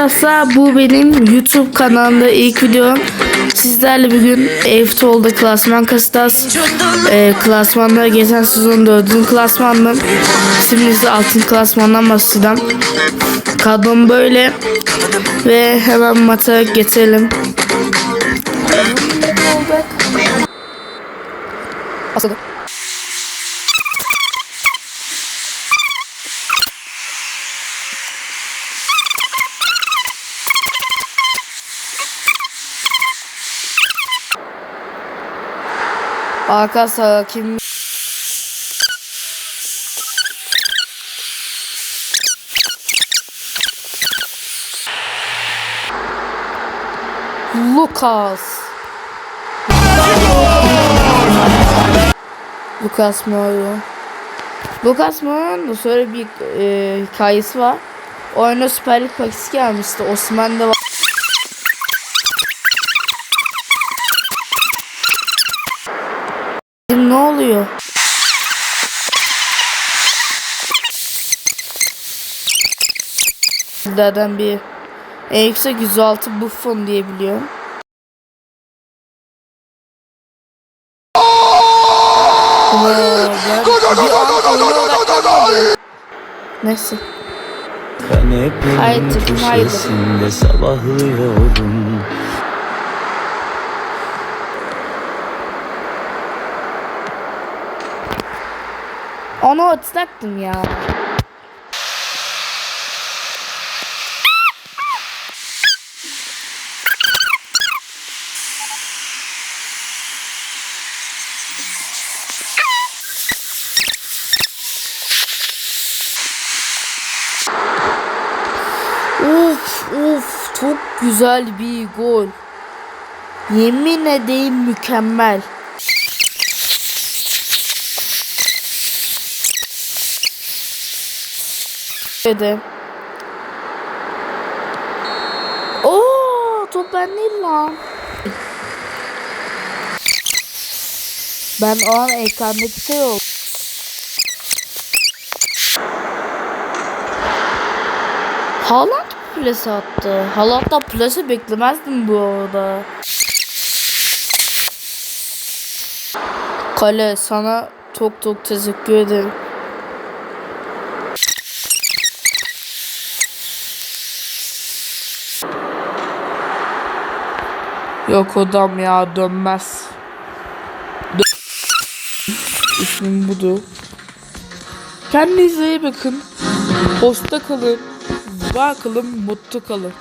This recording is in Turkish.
Arkadaşlar bu benim YouTube kanalımda ilk videom. Sizlerle bugün Eftol'da klasman kastas. Ee, klasmanda geçen sezon 4. klasmandım. Şimdi ise altın klasmandan bahsedeceğim. Kadrom böyle. Ve hemen maça geçelim. Asıl. Arkadaşlar kim Lucas Lucas Moura Lucas Moura'nın şöyle bir e, hikayesi var. Oyuna Süper Lig paketi gelmişti. Osman da var. Oluyor? Zaten bir en yüksek 106 Buffon diye biliyorum. Ben. Neyse. Kanepenin Haydi, haydi. köşesinde sabahlıyorum Onu atacaktım ya. Of of çok güzel bir gol. Yemin edeyim mükemmel. Dedi. Oo, top ben değil lan. Ben o an ekrandaki şey oldu. Haaland plase attı. Haaland'dan plase beklemezdim bu arada. Kale sana çok çok teşekkür ederim. Yok odam ya dönmez. Dö İsmim budur. Kendinize iyi bakın. Hoşça kalın. Var kalın, mutlu kalın.